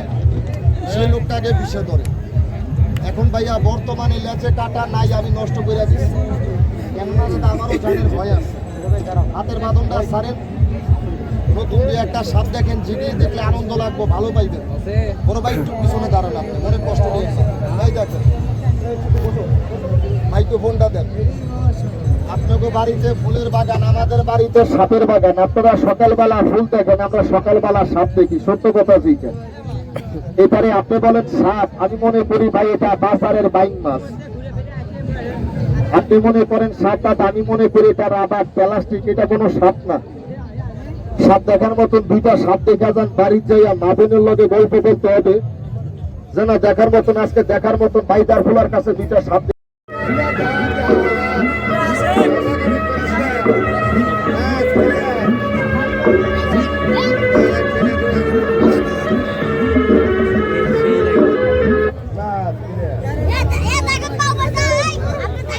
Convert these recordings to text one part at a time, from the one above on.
পারে সেই লোকটাকে বিষে ধরে। এখন ভাইয়া, বর্তমানে লেচে কাটা নাই, আমি নষ্ট করে দিচ্ছি কেননা সেটা আমারও জানের ভয় আছে। হাতের বাঁধনটা সারেন নতুন দুই একটা সাপ দেখেন জিগিয়ে দেখলে আনন্দ লাগবো, ভালো পাইবেন। বড় ভাই একটু পিছনে দাঁড়ান আপনি, মনে কষ্ট দিয়েছেন এই দেখেন, মাইক্রোফোনটা দেন। আপনাকে বাড়িতে ফুলের বাগান, আমাদের বাড়িতে সাপের বাগান। আপনারা সকালবেলা ফুল দেখেন, আমরা সকালবেলা সাপ দেখি। সত্য কথা জিজ্ঞেস। এবারে আপনি বলেন সাপ আমি মনে করি ভাই, এটা বাজারের বাইং মাছ। আপনি মনে করেন সাপটা আমি মনে করি এটা রাবার প্লাস্টিক, এটা কোনো সাপ না। সাপ দেখার মতন দুইটা সাপ দেখা যান, বাড়ির যাইয়া মাবিনের লগে গল্প বলতে হবে। যেন দেখার মতন, আজকে দেখার মতন, বাইদার ফুলার কাছে দুইটা সাপ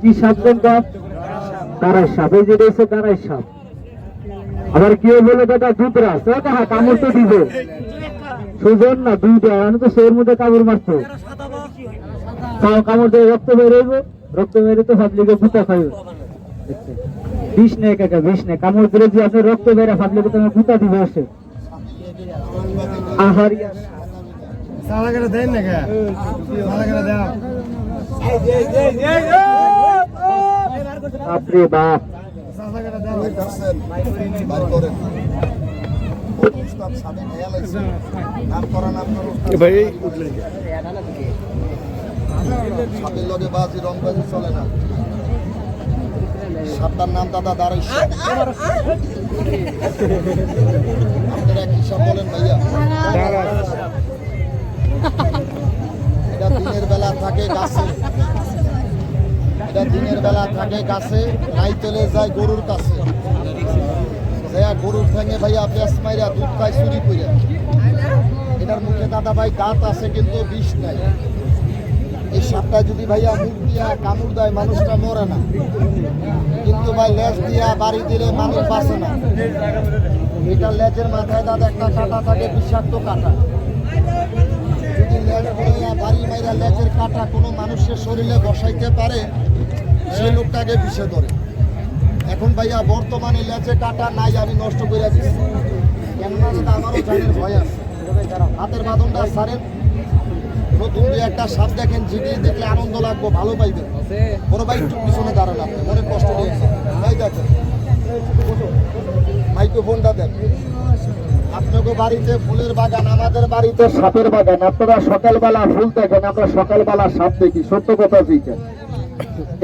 কি সাপ কোনটা তারাই সাপ এই যেটা হচ্ছে তারাই সাপ। আবার কেউ বলে দাদা দুধ রাস হ্যাঁ কামড় তো দিবে। সুজন না দুইটা আমি তো সেই মধ্যে কামড় মারতো। তাও কামড় দিয়ে রক্ত বের হইব? রক্ত বেরে তো ফাবলিকে গুতা খাইব। বিষ নেই কাকা বিষ নেই। কামড় দিলে যে আপনি রক্ত বেরে ফাবলিকে তুমি গুতা দিবে এসে। আহার সালা করে দেন না কে সালা করে দাও বাপরে বাপ। সালা ভাই সাপের লগে বাজি রং বাজি চলে না। সাপটার নাম দাদা দাঁড়াই আপনারা কি সাপ বলেন ভাইয়া। এটা দিনের বেলা থাকে গাছে এটা দিনের বেলা থাকে গাছে, নাই চলে যায় গরুর কাছে। যাইয়া গরুর ঠ্যাঙে ভাইয়া পেঁচ মাইরা দুধ খায়, চুরি কইরা। এটার মুখে দাদা ভাই দাঁত আছে কিন্তু বিষ নাই। এই সাপটা যদি ভাইয়া মুখ দিয়া কামড় দেয়, মানুষটা মরে না। কিন্তু ভাই লেজ দিয়া বাড়ি দিলে মানুষ বাঁচে না। এটা লেজের মাথায় দাদা একটা কাটা থাকে, বিষাক্ত কাটা। যদি লেজ পড়িয়া বাড়ি মাইরা লেজের কাটা কোনো মানুষের শরীরে বসাইতে পারে সেই লোকটাকে বিষে ধরে এখন ভাইয়া বর্তমানে লেজে কাটা নাই আমি নষ্ট করে দিচ্ছি কেননা সেটা আমারও জানের ভয় আছে হাতের বাঁধনটা সারেন নতুন দুই একটা সাপ দেখেন জিগিয়ে দেখলে আনন্দ লাগবো ভালো পাইবেন বড় ভাই একটু পিছনে দাঁড়ান আপনি মনে কষ্ট দিয়েছেন এই দেখেন মাইক্রোফোনটা দেন ফুলের বাগান, আমাদের বাড়িতে সাপের বাগান। আপনারা সকালবেলা ফুল দেখেন, আমরা সকালবেলা সাপ দেখি। সত্য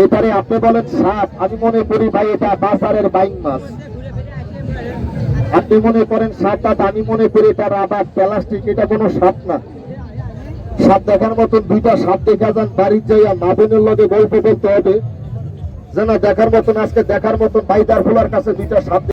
এবারে আপনি বলেন সাপ, আমি মনে করি ভাই, এটা বাজারের বাইং মাছ। আপনি মনে করেন সাপটা আমি মনে করি এটা রাবার, প্লাস্টিক, এটা কোনো সাপ না। সাপ দেখার মতন দুইটা সাপ দেখা যান, বাড়ির যাইয়া মাবিনের লগে গল্প বলতে হবে। যেন দেখার মতন, আজকে দেখার মতন বাইদার ফুলার কাছে দুইটা সাপ